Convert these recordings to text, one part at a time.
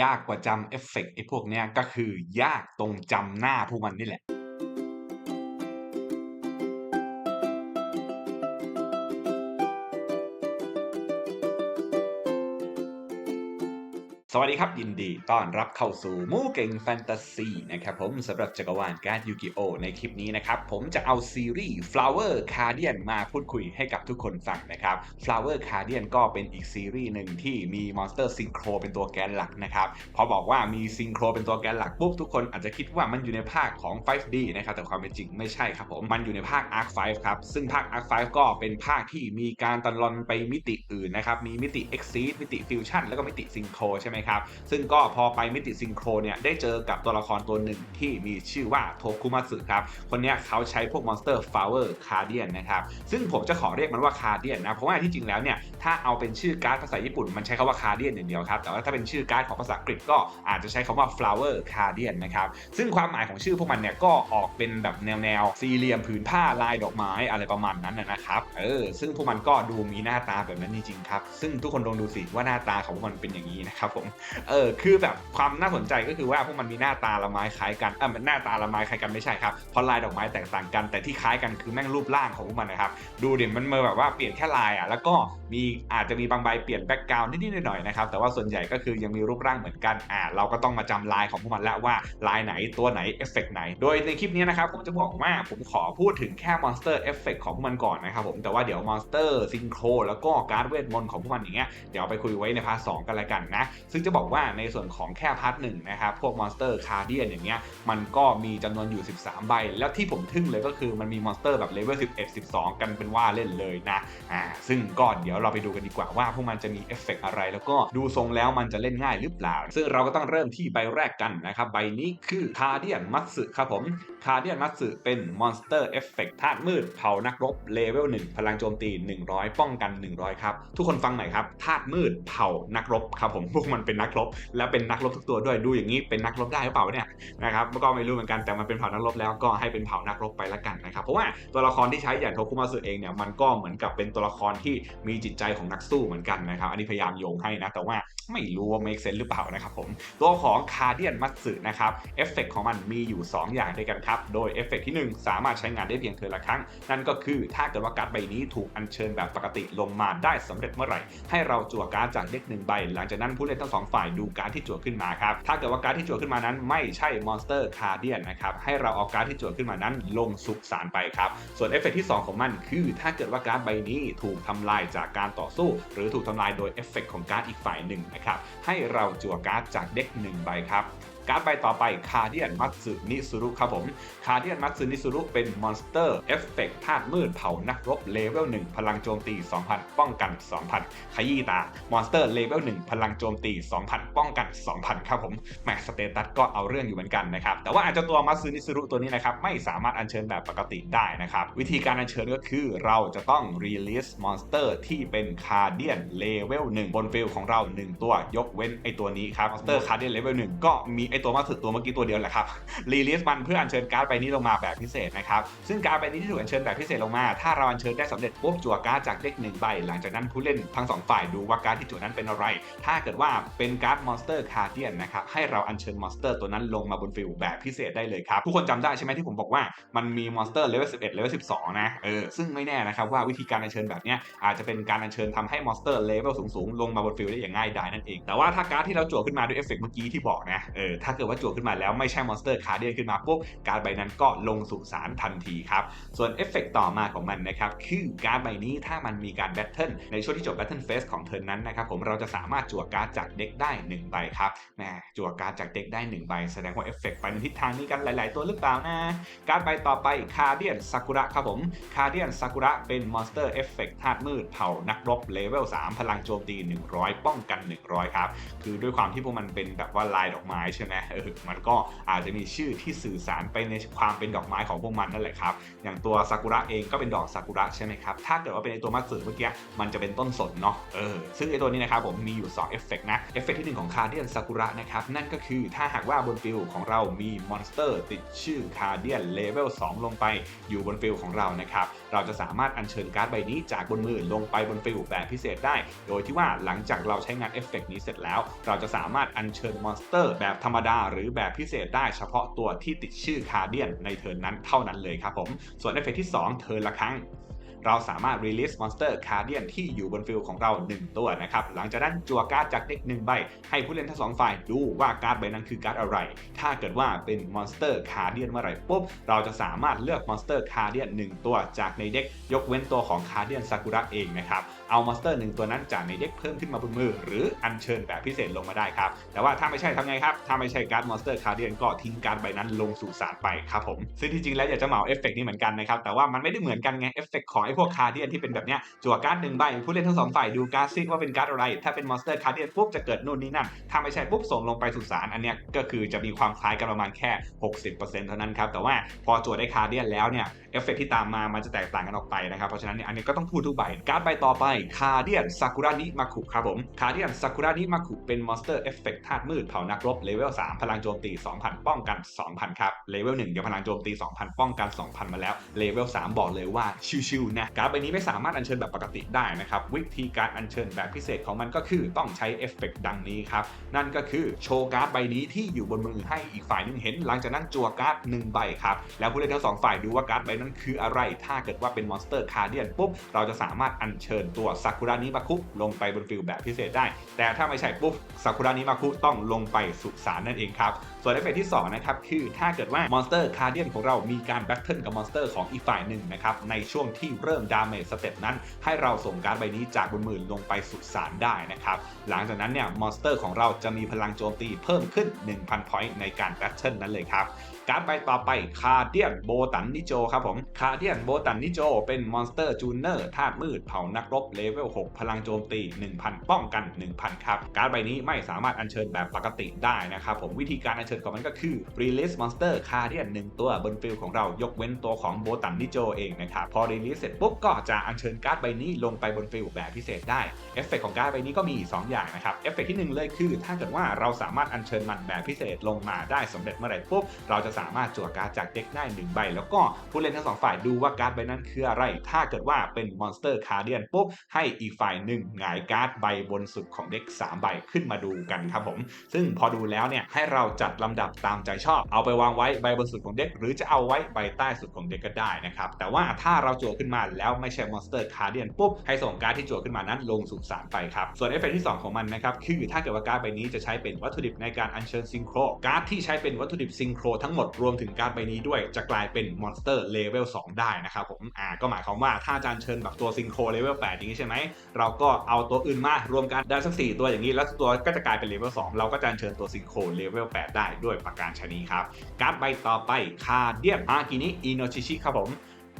ยากกว่าจำเอฟเฟกต์ไอ้พวกเนี้ยก็คือยากตรงจำหน้าพวกมันนี่แหละ สวัสดีครับ ยินดีต้อนรับเข้าสู่มูเก่งแฟนตาซีนะครับผมสำหรับจักรวาลการ์ดยูกิโอในคลิปนี้นะครับ ผมจะเอาซีรีส์ Flower Guardian มาพูดคุยให้กับทุกคนฟังนะครับ Flower Guardian ก็เป็นอีกซีรีส์หนึ่งที่มีมอนสเตอร์ซิงโครเป็นตัวแกนหลักนะครับ พอบอกว่ามีซิงโครเป็นตัวแกนหลักปุ๊บทุกคนอาจจะคิดว่ามันอยู่ในภาคของ 5D นะครับแต่ความเป็นจริงไม่ใช่ครับผมมันอยู่ในภาค Arc 5ครับซึ่งภาค Arc 5ก็เป็นภาคที่มีการตะลอนไปมิติอื่นนะครับมีมิติ Exceed มิติ Fusion แล้วก็มิติซิงโครใช่ไหมครับ ซึ่งก็พอไปมิติซิงโครเนี่ยได้เจอกับตัวละครตัวหนึ่งที่มีชื่อว่าโทคุมัสึครับ คนเนี้ยเขาใช้พวกมอนสเตอร์ฟลาวเวอร์คารเดียนนะครับ ซึ่งผมจะขอเรียกมันว่าคารเดียนนะ เพราะว่าที่จริงแล้วเนี่ยถ้าเอาเป็นชื่อการ์ดภาษาญี่ปุ่นมันใช้คำว่าคารเดียนอย่างเดียวครับ แต่ว่าถ้าเป็นชื่อการ์ดของภาษาอังกฤษก็อาจจะใช้คำว่า flower guardian นะครับ ซึ่งความหมายของชื่อพวกมันเนี่ยก็ออกเป็นแบบแนวแนวสี่เหลี่ยมผืนผ้าลายดอกไม้อะไรประมาณนั้นนะนะครับ เออ ซึ่งพวกมันก็ดูมีหน้าตาแบบนั้นจริงๆครับ ซึ่งทุกคนลองดูสิว่าหน้าตาของพวกมันเป็นอย่างนี้นะครับผมเออคือแบบความน่าสนใจก็คือว่าพวกมันมีหน้าตาละไม้คล้ายกันเออมันหน้าตาละไม้คล้ายกันไม่ใช่ครับเพราะลายดอกไม้แตกต่างกันแต่ที่คล้ายกันคือแม่งรูปร่างของพวกมันนะครับ ดูเด่นมันเมื่อแบบว่าเปลี่ยนแค่ลายอะแล้วก็ มีอาจจะมีบางใบเปลี่ยนแบ็กกราวน์นิดๆหน่อยๆนะครับแต่ว่าส่วนใหญ่ก็คือยังมีรูปร่างเหมือนกันอ่าเราก็ต้องมาจำลายของพวกมันแล้วว่าลายไหนตัวไหนเอฟเฟกไหน โดยในคลิปนี้นะครับผมจะบอกว่าผมขอพูดถึงแค่มอนสเตอร์เอฟเฟกของพวกมันก่อนนะครับผมแต่ว่าเดี๋ยวมอนสเตอร์ซิงโครแล้วก็การ์ดเวทมนต์ของพวกมันอย่างเงี้ยเดี๋ยวไปคุยไว้ในพาร์ทสกันละกันนะซึ่งจะบอกว่าในส่วนของแค่พาร์ทหนึ่งนะครับพวกมอนสเตอร์คาร์เดียนอย่างเงี้ยมันก็มีจำนวนอยู่ 13 ใบ แล้วที่ผมทึ่งเลยก็คือมันมีมอนสเตอร์แบบเลเวล11 12 กันเป็นว่าเล่นเลยนะอ่าซึ่งก็เดี๋ยวเราไปดูกันดีกว่าว่าพวกมันจะมีเอฟเฟกอะไร แล้วก็ดูทรงแล้วมันจะเล่นง่ายหรือเปล่า ซึ่งเราก็ต้องเริ่มที่ใบแรกกันนะครับ ใบนี้คือคาร์เดียนมัตสึครับผมคาร์เดียนมัตสึเป็นมอนสเตอร์เอฟเฟกธาตุมืดเผานักรบเลเวล1พลังโจมตี 100 ป้องกัน 100 ครับ ทุกคนฟังหน่อยครับธาตุมืดเผานักรบครับผมพวกมันเป็นนักรบ และเป็นนักรบทุกตัวด้วยดูอย่างนี้เป็นนักรบได้หรือเปล่าเนี่ยนะครับก็ไม่รู้เหมือนกันแต่มันเป็นเผ่านักรบแล้วก็ให้เป็นเผ่านักรบไปละกันนะครับเพราะว่าตัวละครที่ใช้อย่างโทคุมาสึเองเนี่ยมันก็เหมือนกับเป็นตัวละครที่มีจิตใจของนักสู้เหมือนกันนะครับ อันนี้พยายามโยงให้นะ แต่ว่าไม่รู้ว่า make sense หรือเปล่านะครับผม ตัวของคารเดียนมัตสึนะครับเอฟเฟกของมันมีอยู่ 2 อย่างด้วยกันครับ โดยเอฟเฟกที่ 1 สามารถใช้งานได้เพียงเทอละครั้ง นั่นก็คือถ้าเกิดว่าการ์ดใบนี้ถูกอัญเชิญแบบปกติลงมาได้สำเร็จเมื่อไหร่ ให้เราจั่วการ์ดจากเด็กหนึ่งใบ หลังจากนั้นผู้เล่นทั้งสองฝ่ายดูการ์ดที่จั่วขึ้นมาครับถ้าเกิดว่าการ์ดที่จั่วขึ้นมานั้น ไม่ใช่มอนสเตอร์คารเดียนนะครับให้เราเอาการ์ดที่จั่วขึ้นมานั้น ลงสุสานไปครับส่วนเอฟเฟกที่ 2 ของมันคือถ้าเกิดว่าการ์ดใบนี้ถูกทำลายจากการต่อสู้ หรือถูกทำลายโดยเอฟเฟกของการ์ดอีกฝ่ายหนึ่งนะครับให้เราจั่วการ์ดจากเด็กหนึ่งใบครับ การ์ดใบต่อไปคาเดียนมัตสึนิสุรุครับผมคาเดียนมัตสึนิสุรุเป็นมอนสเตอร์เอฟเฟกต์ธาตุมืดเผานักรบเลเวล1พลังโจมตี 2,000 ป้องกัน 2,000 ขยี้ตามอนสเตอร์เลเวล1พลังโจมตี 2,000 ป้องกัน 2,000 ครับผมแหมสเตตัสก็เอาเรื่องอยู่เหมือนกันนะครับ แต่ว่าอาจจะตัวมัตสึนิสุรุตัวนี้นะครับไม่สามารถอัญเชิญแบบปกติได้นะครับ วิธีการอัญเชิญก็คือเราจะต้อง release มอนสเตอร์ที่เป็นคาเดียนเลเวล1บนฟิลของเรา 1 ตัวยกเว้นไอตัวนี้ครับมอนสเตอร์คาเดียนเลเวล1ก็มีไอตัวมัตสึตัวเมื่อกี้ตัวเดียวแหละครับรีลิสมันเพื่ออัญเชิญการ์ดใบนี้ลงมาแบบพิเศษนะครับ ซึ่งการ์ดใบนี้ที่ถูกอัญเชิญแบบพิเศษลงมา ถ้าเราอัญเชิญได้สำเร็จปุ๊บจั่วการ์ดจากเด็กหนึ่งใบ หลังจากนั้นผู้เล่นทั้งสองฝ่ายดูว่าการ์ดที่จั่วนั้นเป็นอะไร ถ้าเกิดว่าเป็นการ์ดมอนสเตอร์คาร์เดียนนะครับให้เราอัญเชิญมอนสเตอร์ตัวนั้นลงมาบนฟิลแบบพิเศษได้เลยครับทุกคนจำได้ใช่ไหมที่ผมบอกว่ามันมีมอนสเตอร์เลเวล11เลเวล12นะเออซึ่งไม่แน่นะครับว่าวิธีการอัญเชิญแบบนี้อาจจะเป็นการอัญเชิญทำให้มอนสเตอร์เลเวลสูงๆลงมาบนฟิลได้อย่างง่ายดายนั่นเองแต่ว่าถ้าการ์ดที่เราจั่วขึ้นมาด้วยเอฟเฟกต์เมื่อกี้ที่บอกนะเออถ้าเกิดว่าจั่วขึ้นมาแล้วไม่ใช่มอนสเตอร์คารเดียนขึ้นมาปุ๊บการใบนั้นก็ลงสู่สารทันทีครับ ส่วนเอฟเฟกต์ต่อมาของมันนะครับ คือการใบนี้ถ้ามันมีการแบทเทิลในช่วงที่จบแบทเทิลเฟสของเทิร์นนั้นนะครับผมเราจะสามารถจั่วการ์ดจากเด็กได้1ใบครับแหมจั่วการ์ดจากเด็กได้1ใบแสดงว่าเอฟเฟกต์ไปในทิศทางนี้กันหลาย ๆ ตัวหรือเปล่านะการใบต่อไปคารเดียนซากุระครับผมคารเดียนซากุระเป็นมอนสเตอร์เอฟเฟกต์ธาตุมืดเผ่านักรบเลเวล3พลังโจมตี 100 ป้องกัน 100 ครับ คือด้วยความที่พวกมันเป็นแบบว่าลายดอกไม้ใช่ไหมมเออมันก็อาจจะมีชื่อที่สื่อสารไปในความเป็นดอกไม้ของพวกมันนั่นแหละครับ อย่างตัวซากุระเองก็เป็นดอกซากุระใช่ไหมครับ ถ้าเกิดว่าเป็นไอตัวมัตสึเมื่อกี้มันจะเป็นต้นสนเนาะเออซึ่งไอตัวนี้นะครับผมมีอยู่2เอฟเฟกนะเอฟเฟกที่ 1 ของคาเดียนซากุระนะครับนั่นก็คือถ้าหากว่าบนฟิลของเรามีมอนสเตอร์ติดชื่อคาเดียนเลเวล2ลงไปอยู่บนฟิลของเรานะครับเราจะสามารถอัญเชิญการ์ดใบนี้จากบนมือลงไปบนฟิลแบบพิเศษได้ โดยที่ว่าหลังจากเราใช้งานเอฟเฟกนี้เสร็จแล้ว เราจะสามารถอัญเชิญมอนสเตอร์แบบธรรมดา หรือแบบพิเศษได้เฉพาะตัวที่ติดชื่อคาเดียนในเทิร์นนั้นเท่านั้นเลยครับผม ส่วนเอฟเฟกที่ 2 เทิร์นละครั้งเราสามารถ release monster guardian ที่อยู่บนฟิลของเรา 1 ตัวนะครับ หลังจากนั้นจัวการ์ดจากเด็ก1ใบ ให้ผู้เล่นทั้งสองฝ่ายดูว่าการ์ดใบนั้นคือการ์ดอะไร ถ้าเกิดว่าเป็น monster guardian เมื่อไหร่ปุ๊บ เราจะสามารถเลือก monster guardian 1 ตัวจากในเด็กยกเว้นตัวของ guardian sakura เองนะครับ เอา monster 1ตัวนั้นจากในเด็กเพิ่มขึ้นมาบนมือ หรืออัญเชิญแบบพิเศษลงมาได้ครับ แต่ว่าถ้าไม่ใช่ทำไงครับ ถ้าไม่ใช่การ์ด monster guardian ก็ทิ้งการ์ดใบนั้นลงสู่สารไปครับผมซึ่งที่จริงแล้วอยากจะเหมาเอฟเฟกนี้เหมือนกันนะครับ แต่ว่ามันไม่ได้เหมือนกันไงเอฟเฟกของไอ้พวกคาเดียนที่เป็นแบบเนี้ยจั่วการ์ดหนึ่งใบผู้เล่นทั้งสองฝ่ายดูการ์ดซิว่าเป็นการ์ดอะไร ถ้าเป็น monster guardian ปุ๊บจะเกิดนู่นนี่นั่นถ้าไม่ใช่ปุ๊บส่งลงไปสู่สารอันเนี้ยก็คือจะมีความคล้ายกันประมาณแค่ 60%เท่านั้นครับแต่ว่าพอจั่วได้คาเดียนแล้วเนี่ยเอฟเฟกที่ตามมามันจะแตกต่างกันออกไปนะครับเพราะฉะนั้นเนี่ยอันนี้ก็ต้องพูดทุกใบการ์ดใบต่อไปคาเดียนซากุระนิมาคุครับผมคาเดียนซากุระนิมาคุเป็นมอนสเตอร์เอฟเฟกต์ธาตุมืดเผานักรบเลเวล3พลังโจมตี 2,000 ป้องกัน 2,000 ครับเลเวล1เดี๋ยวพลังโจมตี 2,000 ป้องกัน 2,000 มาแล้วเลเวล3บอกเลยว่าชิวๆนะการ์ดใบนี้ไม่สามารถอัญเชิญแบบปกติได้นะครับ วิธีการอัญเชิญแบบพิเศษของมันก็คือต้องใช้เอฟเฟกต์ดังนี้ครับ นั่นก็คือโชว์การ์ดใบนี้ที่อยู่บนมือให้อีกฝ่ายหนึงเห็น หลังจากนั้นจั่วการ์ดหนึ่งใบครับ แล้วผู้เล่นทั้งสองฝ่ายดูว่าการ์ดใบนั้นคืออะไร ถ้าเกิดว่าเป็นมอนสเตอร์คาร์เดียนปุ๊บเราจะสามารถอัญเชิญตัวซากุระนิมาคุลงไปบนฟิลแบบพิเศษได้ แต่ถ้าไม่ใช่ปุ๊บซากุระนิมาคุต้องลงไปสุสานนั่นเองครับ ส่วนเอฟเฟกที่สองนะครับคือถ้าเกิดว่ามอนสเตอร์คาร์เดียนของเรามีการแบทเทิลกับมอนสเตอร์ของอีกฝ่ายหนึ่งนะครับในช่วงที่เริ่มดาเมจสเต็ปนั้น ให้เราส่งการใบนี้จากบนมือลงไปสุสานได้นะครับหลังจากนั้นเนี่ยมอนสเตอร์ของเราจะมีพลังโจมตีเพิ่มขึ้น 1,000พอยต์ในการแบทเทิลนั้นเลยครับ การ์ดใบต่อไปคาเดียนโบตันนิโจครับผมคาเดียนโบตันนิโจเป็นมอนสเตอร์จูเนอร์ธาตุมืดเผานักรบเลเวล 6 พลังโจมตี 1,000 ป้องกัน 1,000 ครับ การ์ดใบนี้ไม่สามารถอัญเชิญแบบปกติได้นะครับผมวิธีการอัญเชิญของมันก็คือ release monster คาเดียน1ตัวบนฟิลของเรายกเว้นตัวของโบตันนิโจเองนะครับพอ release เสร็จปุ๊บก็จะอัญเชิญการ์ดใบนี้ลงไปบนฟิลแบบพิเศษได้เอฟเฟกของการ์ดใบนี้ก็มี 2 อย่างนะครับเอฟเฟกที่ 1 เลยคือ ถ้าเกิดว่าเราสามารถอัญเชิญมันแบบพิเศษลงมาได้สำเร็จเมื่อไหร่ปุ๊บเราจะสามารถจั่วการ์ดจากเด็กได้1ใบ แล้วก็ผู้เล่นทั้งสองฝ่ายดูว่าการ์ดใบนั้นคืออะไร ถ้าเกิดว่าเป็นมอนสเตอร์คารเดียนปุ๊บให้อีกฝ่ายหนึ่งหงายการ์ดใบบนสุดของเด็ก3ใบขึ้นมาดูกันครับผม ซึ่งพอดูแล้วเนี่ยให้เราจัดลำดับตามใจชอบ เอาไปวางไว้ใบบนสุดของเด็ก หรือจะเอาไว้ใบใต้สุดของเด็กก็ได้นะครับแต่ว่าถ้าเราจั่วขึ้นมาแล้วไม่ใช่มอนสเตอร์คารเดียนปุ๊บให้ส่งการ์ดที่จั่วขึ้นมานั้นลงสู่สารไปครับส่วนเอฟเฟกที่ 2 ของมันนะครับคือถ้าเกิดว่าการ์ดใบนี้จะใช้เป็นวัตถุดิบในการอัญเชิญซิงโครการ์ดที่ใช้เป็นวัตถุดิบซิงโครทั้งหมดรวมถึงการใบนี้ด้วยจะกลายเป็นมอนสเตอร์เลเวล2ได้นะครับผมอ่าก็หมายความว่าถ้าอาจารย์เชิญแบบตัวซิงโครเลเวล8อย่างนี้ใช่ไหมเราก็เอาตัวอื่นมารวมกันได้สัก4ตัวอย่างนี้ แล้วตัวก็จะกลายเป็นเลเวล2เราก็จะเชิญตัวซิงโครเลเวล8ได้ด้วยประการชนีครับการ์ดใบต่อไปคาเดียนอากินิอิโนชิชิครับผม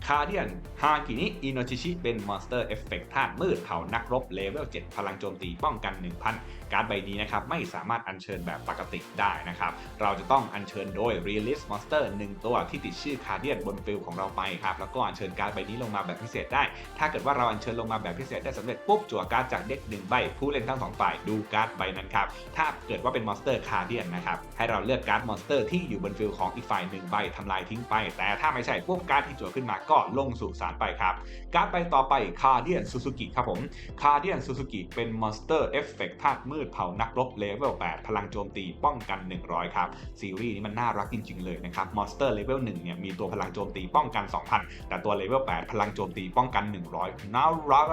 คาเดียนฮากินิ อิโนชิชิ เป็นมอนสเตอร์เอฟเฟกต์ธาตุมืดเผานักรบเลเวล 7 พลังโจมตีป้องกัน 1,000 การ์ดใบนี้นะครับไม่สามารถอัญเชิญแบบปกติได้นะครับเราจะต้องอัญเชิญโดย Release Monster 1 ตัวที่ติดชื่อคาเดียนบนฟิลของเราไปครับแล้วก็อัญเชิญการ์ดใบนี้ลงมาแบบพิเศษได้ ถ้าเกิดว่าเราอัญเชิญลงมาแบบพิเศษได้สำเร็จปุ๊บจั่วการ์ดจากเด็ก1ใบผู้เล่นทั้งสองฝ่ายดูการ์ดใบนั้นครับถ้าเกิดว่าเป็นมอนสเตอร์คาเดียนนะครับให้เราเลือกการ์ดมอนสเตอร์ที่อยู่บนฟิลของอีกฝ่าย1ใบทำลายทิ้งไป แต่ถ้าไม่ใช่ปุ๊บการ์ดที่จั่วขึ้นมาก็ลงสู่สารไปครับการ์ดใบต่อไปคาเดียนซูซูกิครับผมคาเดียนซูซูกิเป็นมอนสเตอร์เอฟเฟกต์ธาตุมืดเผานักรบเลเวล 8 พลังโจมตีป้องกัน 100 ครับ ซีรีส์นี้มันน่ารักจริง ๆ เลยนะครับ มอนสเตอร์เลเวล 1 เนี่ย มีตัวพลังโจมตีป้องกัน 2,000 แต่ตัวเลเวล 8 พลังโจมตีป้องกัน 100 น่ารัก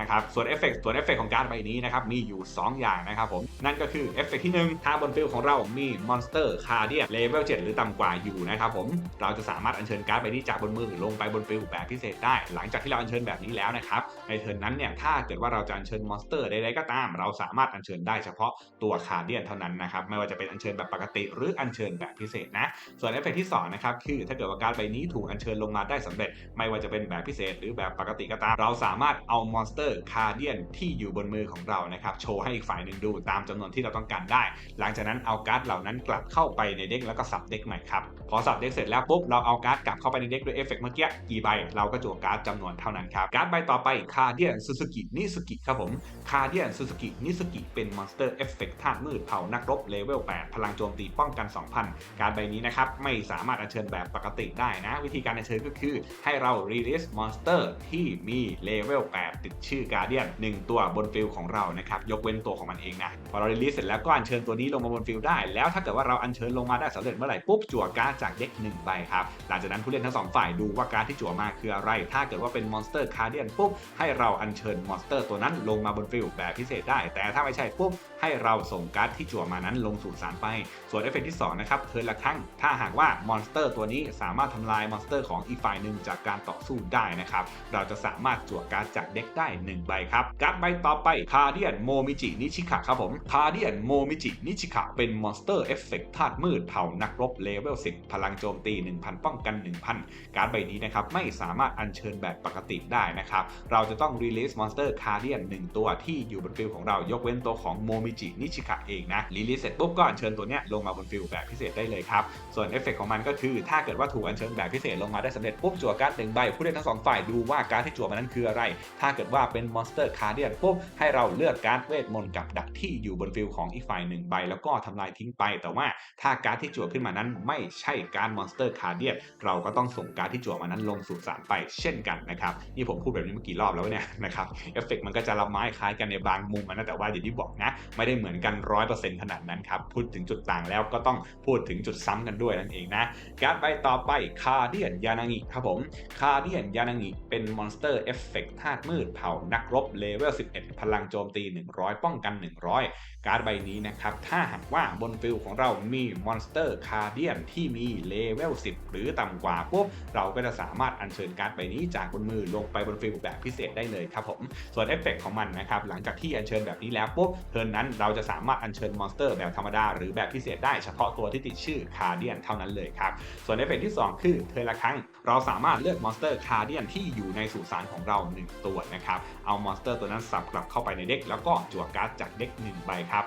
นะครับ ส่วนเอฟเฟกต์ส่วนเอฟเฟกต์ของการ์ดใบนี้นะครับ มีอยู่ 2 อย่างนะครับผม นั่นก็คือเอฟเฟกต์ที่1ถ้าบนฟิลของเรา มีมอนสเตอร์คาเดียเลเวล 7 หรือต่ำกว่าอยู่นะครับผม เราจะสามารถอัญเชิญการ์ดใบนี้จากบนมือลงไปบนฟิลแบบพิเศษได้ หลังจากที่เราอัญเชิญแบบนี้แล้วนะครับ ในเทิร์นนั้นเนี่ย ถ้าเกิดว่าเราจะอัญเชิญมอนสเตอร์ใดๆก็ตาม เราสามารถอัญเชิญได้เฉพาะตัวคาเดียนเท่านั้นนะครับไม่ว่าจะเป็นอัญเชิญแบบปกติหรืออัญเชิญแบบพิเศษนะส่วนเอฟเฟกต์ที่2นะครับคือถ้าเกิดว่าการ์ดใบนี้ถูกอัญเชิญลงมาได้สำเร็จ ไม่ว่าจะเป็นแบบพิเศษหรือแบบปกติก็ตาม เราสามารถเอามอนสเตอร์คาเดียนที่อยู่บนมือของเรานะครับโชว์ให้อีกฝ่ายหนึ่งดูตามจำนวนที่เราต้องการได้ หลังจากนั้นเอาการ์ดเหล่านั้นกลับเข้าไปในเด็กแล้วก็สับเด็กใหม่ครับพอสับเด็กเสร็จแล้วปุ๊บเราเอาการ์ดกลับเข้าไปในเด็กด้วยเอฟเฟกต์เมื่อกี้กี่ใบเราก็จั่วการ์ดจำนวนเท่านั้นครับการ์ดใบต่อไปคาเดียนซูซูกินิสุกิครับผมคาเดียนซูซูกินิสุกิเป็นมอนสเตอร์เอฟเฟกต์ธาตุมืดเผานักรบเลเวล 8 พลังโจมตีป้องกัน 2,000 การใบนี้นะครับไม่สามารถอัญเชิญแบบปกติได้นะ วิธีการอัญเชิญก็คือให้เรา release monster ที่มีเลเวล 8 ติดชื่อ Guardian 1ตัวบนฟิลของเรานะครับยกเว้นตัวของมันเองนะพอเรา release เสร็จแล้วก็อัญเชิญตัวนี้ลงมาบนฟิลได้ แล้วถ้าเกิดว่าเราอัญเชิญลงมาได้สำเร็จเมื่อไหร่ปุ๊บจั่วการ์ดจากเด็ก1ใบครับหลังจากนั้นผู้เล่นทั้งสองฝ่ายดูว่าการ์ดที่จั่วมาคืออะไร ถ้าเกิดว่าเป็น monster Guardian ปุ๊บให้เราอัญเชิญ monster ตัวนั้นลงมาบนฟิลแบบพิเศษได้ แต่ถ้าไม่ใช่ปุบให้เราส่งการ์ดที่จั่วมานั้นลงสู่สารไป ส่วนเอฟเฟกต์ที่2นะครับเทิร์นละครั้ง ถ้าหากว่ามอนสเตอร์ตัวนี้สามารถทำลายมอนสเตอร์ของอีกฝ่ายหนึ่งจากการต่อสู้ได้นะครับ เราจะสามารถจั่วการ์ดจากเด็กได้ 1 ใบครับ การ์ดใบต่อไปคาเดียนโมมิจินิชิคาครับผมคาเดียนโมมิจินิชิคาเป็นมอนสเตอร์เอฟเฟกต์ธาตุมืดเผานักรบเลเวล10พลังโจมตี 1,000 ป้องกัน 1,000 การ์ดใบนี้นะครับไม่สามารถอัญเชิญแบบปกติได้นะครับเราจะต้อง release monster Guardian 1ตัวที่อยู่บนฟิลของเรายกเว้นตัวของโมมิจินิชิคาเองนะ release เสร็จปุ๊บก็อัญเชิญตัวเนี้ยลงมาบนฟิลแบบพิเศษได้เลยครับ ส่วนเอฟเฟกของมันก็คือ ถ้าเกิดว่าถูกอัญเชิญแบบพิเศษลงมาได้สำเร็จปุ๊บจั่วการ์ดหนึ่งใบผู้เล่นทั้งสองฝ่ายดูว่าการ์ดที่จั่วมานั้นคืออะไร ถ้าเกิดว่าเป็นมอนสเตอร์คาร์เดียนปุ๊บให้เราเลือกการ์ดเวทมนต์กับดักที่อยู่บนฟิลของอีกฝ่ายหนึ่งใบแล้วก็ทำลายทิ้งไป แต่ว่าถ้าการ์ดที่จั่วขึ้นมานั้นไม่ใช่การ์ดมอนสเตอร์คาร์เดียนเราก็ต้องส่งการ์ดที่จั่วมานั้นลงสู่สารไปเช่นกันนะครับนี่ผมพูดแบบนี้เมื่อกี่รอบแล้วเนี่ยนะครับเอฟเฟกมันก็จะละไม้คล้ายกันในบางมุมนะแต่ว่าอย่างที่บอกนะไม่ได้เหมือนกัน 100%ขนาดนั้นครับ พูดถึงจุดต่างแล้วก็ต้องพูดถึงจุดซ้ำกันด้วยนั่นเองนะ การ์ดใบต่อไปคาเดียนยานางิครับผมคาเดียนยานางิเป็นมอนสเตอร์เอฟเฟกต์ธาตุมืดเผานักรบเลเวล 11 พลังโจมตี 100 ป้องกัน 100 การ์ดใบนี้นะครับ ถ้าหากว่าบนฟิลของเรามีมอนสเตอร์คาเดียนที่มีเลเวล 10 หรือต่ำกว่าปุ๊บเราก็จะสามารถอัญเชิญการ์ดใบนี้จากบนมือลงไปบนฟิลแบบพิเศษได้เลยครับผมส่วนเอฟเฟกของมันนะครับหลังจากที่อัญเชิญแบบนี้แล้วปุ๊บเทิร์นนั้นเราจะสามารถอัญเชิญมอนสเตอร์แบบธรรมดา หรือแบบพิเศษได้เฉพาะตัวที่ติดชื่อคาเดียนเท่านั้นเลยครับ ส่วนเอฟเฟกที่ 2 คือเทิร์นละครั้ง เราสามารถเลือกมอนสเตอร์คาเดียนที่อยู่ในสุสานของเรา 1 ตัวนะครับ เอามอนสเตอร์ตัวนั้นสับกลับเข้าไปในเด็ก แล้วก็จั่วการ์ดจากเด็ก1ใบครับ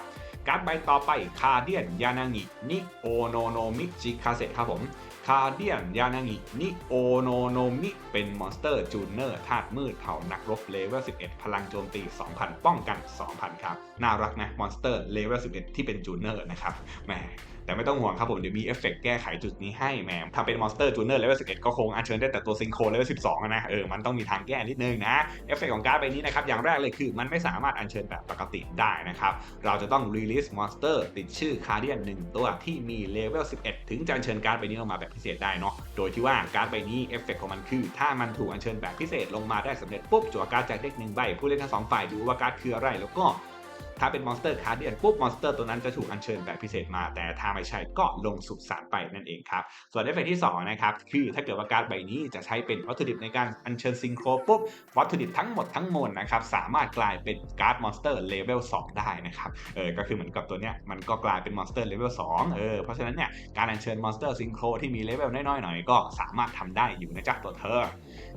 การ์ดใบต่อไปคาเดียนยานางินิโอโนโนมิจิคาเซครับผม คาเดียน ยานางิ นิโอโนโนมิ เป็นมอนสเตอร์จูเนอร์ธาตุมืดเผ่านักรบเลเวล 11 พลังโจมตี 2,000 ป้องกัน 2,000 ครับ น่ารักนะ มอนสเตอร์เลเวล 11 ที่เป็นจูเนอร์นะครับ แหม แต่ไม่ต้องห่วงครับผมเดี๋ยวมีเอฟเฟกต์แก้ไขจุดนี้ให้แหมถ้าเป็นมอนสเตอร์จูเนอร์เลเวล11ก็คงอัญเชิญได้แต่ตัวซิงโครเลเวล12อะนะเออมันต้องมีทางแก้นิดนึงนะเอฟเฟกต์ของการ์ดใบนี้นะครับอย่างแรกเลยคือมันไม่สามารถอัญเชิญแบบปกติได้นะครับเราจะต้อง release monster ติดชื่อคาร์เดียน1ตัวที่มีเลเวล11 ถึงจะอัญเชิญการ์ดใบนี้ลงมาแบบพิเศษได้เนาะโดยที่ว่าการ์ดใบนี้เอฟเฟกต์ของมันคือ ถ้ามันถูกอัญเชิญแบบพิเศษลงมาได้สำเร็จปุ๊บจั่วการ์ดจากเด็กหนึ่งใบผู้เล่นทั้งสองฝ่ายดูว่าการ์ดคืออะไรแล้วก็ ถ้าเป็นมอนสเตอร์คาร์เดียนปุ๊บมอนสเตอร์ตัวนั้นจะถูกอัญเชิญแบบพิเศษมา แต่ถ้าไม่ใช่ก็ลงสุสานไปนั่นเองครับ ส่วนเอฟเฟกต์ที่2นะครับคือถ้าเกิดว่าการ์ดใบนี้จะใช้เป็นวัตถุดิบในการอัญเชิญซิงโครปุ๊บวัตถุดิบทั้งหมดทั้งมวลนะครับสามารถกลายเป็นการ์ดมอนสเตอร์เลเวล2ได้นะครับเออก็คือเหมือนกับตัวเนี้ยมันก็กลายเป็นมอนสเตอร์เลเวล2เออเพราะฉะนั้นเนี่ยการอัญเชิญมอนสเตอร์ซิงโครที่มีเลเวลน้อยๆหน่อยก็สามารถทำได้อยู่นะจ๊ะตัวเธอ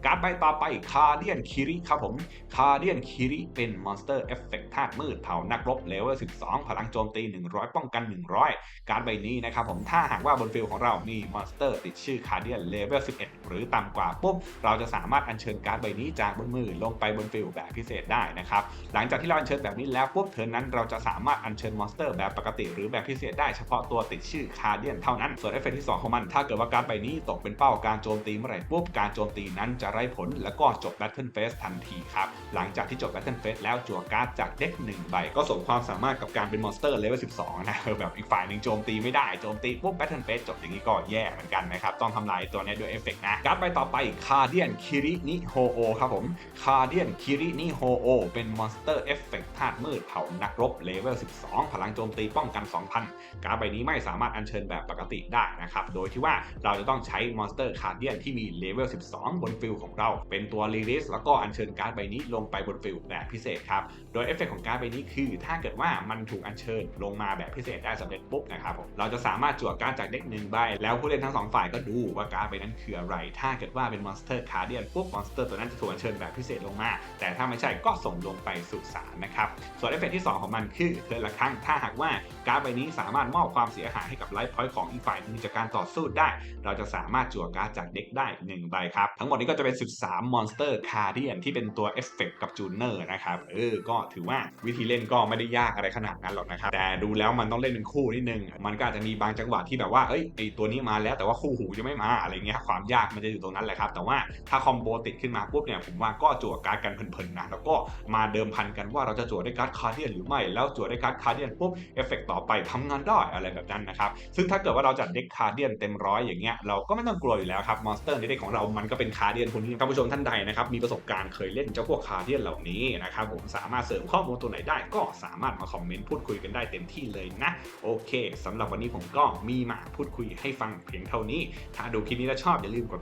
การ์ดใบต่อไปคาเดียนคิริครับผมคาเดียนคิริเป็นมอนสเตอร์เอฟเฟกต์ธาตุมืดเผานักรบเลเวล12 พลังโจมตี 100 ป้องกัน 100 การใบนี้นะครับผมถ้าหากว่าบนฟิลของเรามีมอนสเตอร์ติดชื่อคาเดียนเลเวล11 หรือต่ำกว่าปุ๊บเราจะสามารถอัญเชิญการ์ดใบนี้จากบนมือลงไปบนฟิลแบบพิเศษได้นะครับหลังจากที่เราอัญเชิญแบบนี้แล้วปุ๊บเทิร์นนั้นเราจะสามารถอัญเชิญมอนสเตอร์แบบปกติหรือแบบพิเศษได้เฉพาะตัวติดชื่อคาเดียนเท่านั้นส่วนเอฟเฟกต์ที่ 2 ของมัน ถ้าเกิดว่าการ์ดใบนี้ตกเป็นเป้าการโจมตีเมื่อไหร่ปุ๊บการโจมตีนั้นจะไร้ผลแล้วก็จบ Battle Phase ทันทีครับหลังจากที่จบ Battle Phase แล้วจั่วการ์ดจากเด็ก1ใบก็สมความสามารถกับการเป็นมอนสเตอร์เลเวล12 นะเออแบบอีกฝ่ายหนึ่งโจมตีไม่ได้โจมตีปุ๊บ Battle Phase จบอย่างนี้ก็แย่เหมือนกันนะครับต้องทำลายตัวนี้ด้วยเอฟเฟกต์นะการ์ดใบต่อไปคาเดียนคิรินิโฮโอครับผมคาเดียนคิรินิโฮโอเป็นมอนสเตอร์เอฟเฟกต์ธาตุมืดเผานักรบเลเวล 12 พลังโจมตีป้องกัน 2,000 การ์ดใบนี้ไม่สามารถอัญเชิญแบบปกติได้นะครับ โดยที่ว่าเราจะต้องใช้มอนสเตอร์คาเดียนที่มีเลเวล 12 บนฟิลของเรา เป็นตัวรีลิสแล้วก็อัญเชิญการ์ดใบนี้ลงไปบนฟิลแบบพิเศษครับ โดยเอฟเฟกต์ของการ์ดใบนี้คือ ถ้าเกิดว่ามันถูกอัญเชิญลงมาแบบพิเศษได้สำเร็จปุ๊บนะครับผมเราจะสามารถจั่วการ์ดจากเด็กหนึ่งใบแล้วผู้เล่นทั้งสองฝ่ายก็ดูว่าการ์ดใบนั้นคืออะไรถ้าเกิดว่าเป็นมอนสเตอร์คาร์เดียนปุ๊บมอนสเตอร์ตัวนั้นจะถูกอัญเชิญแบบพิเศษลงมา แต่ถ้าไม่ใช่ก็ส่งลงไปสู่ศาลนะครับ ส่วนเอฟเฟกต์ที่ 2 ของมันคือเทิร์นละครั้งถ้าหากว่าการ์ดใบนี้สามารถมอบความเสียหายให้กับไลฟ์พอยต์ของอีกฝ่ายนึงจากการต่อสู้ได้ เราจะสามารถจั่วการ์ดจากเด็กได้ 1 ใบครับ ทั้งหมดนี้ก็จะเป็น 13มอนสเตอร์คาร์เดียนที่เป็นตัวเอฟเฟกกับจูเนอร์นะครับเออก็ถือว่าวิธีเล่นก็ไม่ได้ยากอะไรขนาดนั้นหรอกนะครับแต่ดูแล้วมันต้องเล่นเป็นคู่นิดนึงมันก็อาจจะมีบางจังหวะที่แบบว่าเอ้ยไอตัวนี้มาแล้วแต่ว่าคู่หูยังไม่มาอะไรเงี้ยความยากมันจะอยู่ตรงนั้นแหละครับ แต่ว่าถ้าคอมโบติดขึ้นมาปุ๊บเนี่ยผมว่าก็จั่วการ์ดกันเพลินๆนะแล้วก็มาเดิมพันกันว่าเราจะจั่วด้การ์ดคาร์เดียนหรือไม่แล้วจั่วด้การ์ดคาร์เดียนปุ๊บเอฟเฟกต่อไปทำงานได้อะไรแบบนั้นนะครับซึ่งถ้าเกิดว่าเราจัดเด็กคาร์เดียนเต็มร้อยอย่างเงี้ยเราก็ไม่ต้องกลัวอยู่แล้วครับมอนสเตอร์ในเด็กของเรามันก็เป็นคาร์เดียนคนนี้ท่านผู้ชมท่านใดนะครับมีประสบการณ์เคยเล่นเจ้าพวกคาร์เดียนเหล่านี้นะครับผมสามารถเสริมข้อมูลตัวไหนได้ก็สามารถมาคอมเมนต์พูดคุยกันได้เต็มที่เลยนะโอเคสำหรับวันนี้ผมก็มีมาพูดคุยให้ฟังเพียงเท่านี้ ถ้าดูคลิปนี้แล้วชอบอย่าลืมกด